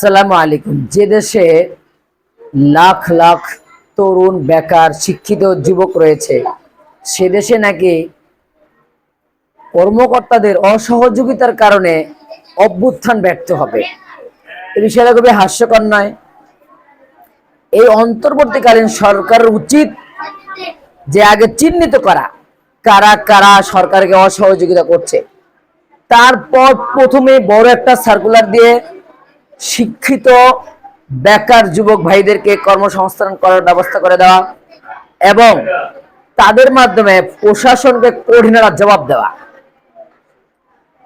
সালামু আলাইকুম। যে দেশে লাখ লাখ তরুণ, বেকার, শিক্ষিত যুবক রয়েছে, সে দেশে নাকি কর্মকর্তাদের অসহযোগিতার কারণে অভ্যুত্থান ব্যর্থ হবে? এই বিষয়টা খুবই হাস্যকর নয়। এই অন্তর্বর্তীকালীন সরকারের উচিত যে আগে চিহ্নিত করা, কারা কারা সরকারকে অসহযোগিতা করছে। তারপর প্রথমে বড় একটা সার্কুলার দিয়ে শিক্ষিত বেকার যুবক ভাইদেরকে কর্মসংস্থান করার ব্যবস্থা করে দেওয়া এবং তাদের মাধ্যমে প্রশাসনকে কঠিনারা জবাব দেওয়া।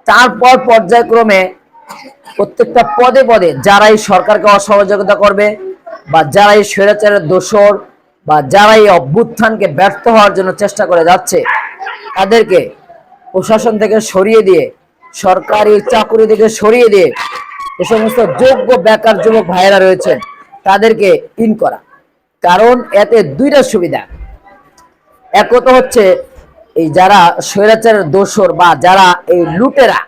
তারপর পর্যায়ক্রমে প্রত্যেকটা পদে পদে যারা এই সরকারকে অসহযোগিতা করবে বা যারা এই স্বৈরাচারের দোষর বা যারা এই অভ্যুত্থানকে ব্যর্থ হওয়ার জন্য চেষ্টা করে যাচ্ছে, তাদেরকে প্রশাসন থেকে সরিয়ে দিয়ে, সরকারি চাকরি থেকে সরিয়ে দিয়ে যে সমস্ত যোগ্য বেকার যুবক ভাইয়েরা রয়েছেন তাদেরকে ইন করা। কারণ এতে দুইটা সুবিধা। একত হচ্ছে, এই যারা স্বৈরাচারের দোসর বা যারা এই লুটেরা,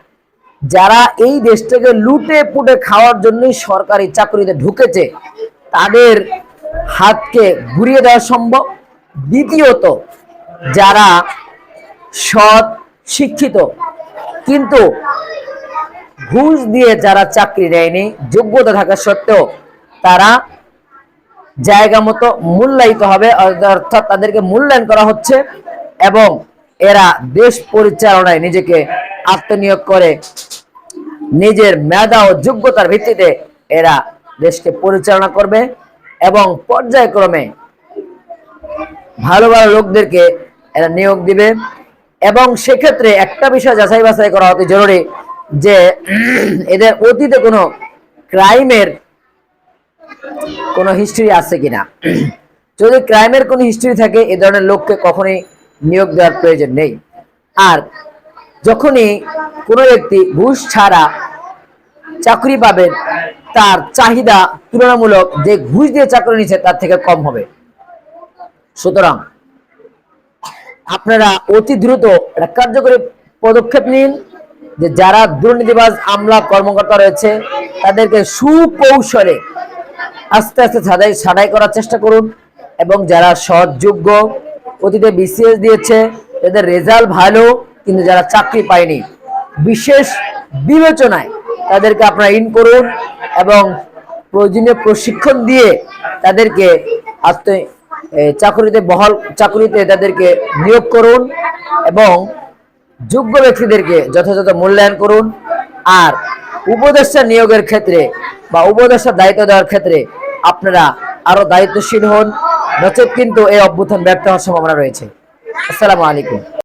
যারা এই দেশটাকে লুটে পুটে খাওয়ার জন্যই সরকারি চাকরিতে ঢুকেছে, তাদের হাতকে ঘুরিয়ে দেওয়া সম্ভব। দ্বিতীয়ত, যারা সৎ, শিক্ষিত, কিন্তু ঘুষ দিয়ে যারা চাকরি নেয়নি যোগ্যতা থাকা সত্ত্বেও তারা জায়গা মতো মূল্যায়িত হবে, অর্থাৎ তাদেরকে মূল্যায়ন করা হচ্ছে এবং এরা দেশ পরিচালনায় নিজেকে আত্মনিয়োগ করে, নিজের মেধা ও যোগ্যতার ভিত্তিতে এরা দেশকে পরিচালনা করবে এবং পর্যায়ক্রমে ভালো ভালো লোকদেরকে এরা নিয়োগ দিবে এবং সেক্ষেত্রে একটা বিষয় যাচাই বাছাই করা অতি জরুরি যে এদের অতীতে কোনো ক্রাইমের কোনো হিস্ট্রি আছে কিনা। যদি ক্রাইমের কোনো হিস্ট্রি থাকে, এ ধরনের লোককে কখনোই নিয়োগ দেওয়ার প্রয়োজন নেই। আর যখনই কোনো ব্যক্তি ঘুষ ছাড়া চাকরি পাবেন তার চাহিদা তুলনামূলক যে ঘুষ দিয়ে চাকরি নিচ্ছে, তার থেকে কম হবে। সুতরাং আপনারা অতি দ্রুত একটা কার্যকরী পদক্ষেপ নিন। যে যারা দুর্নীতিবাজ আমলা কর্মকর্তা রয়েছে, তাদেরকে সুকৌশলে আস্তে আস্তে ছাড়াই ছাড়াই করার চেষ্টা করুন এবং যারা সৎ যোগ্য অতীতে বিসিএস দিয়েছে, তাদের রেজাল্ট ভালো, কিন্তু যারা চাকরি পায়নি, বিশেষ বিবেচনায় তাদেরকে আপনারা ইন করুন এবং প্রয়োজনীয় প্রশিক্ষণ দিয়ে তাদেরকে আত্ম চাকরিতে বহাল, চাকরিতে তাদেরকে নিয়োগ করুন এবং যোগ্য ব্যক্তিদেরকে যথাযথ মূল্যায়ন করুন আর উপদেষ্টা নিয়োগের ক্ষেত্রে বা উপদেষ্টা দায়িত্ব দেওয়ার ক্ষেত্রে আপনারা আরও দায়িত্বশীল হন। নচেত কিন্তু এই অভ্যুত্থান ব্যর্থ হওয়ার সম্ভাবনা রয়েছে। আসসালামু আলাইকুম।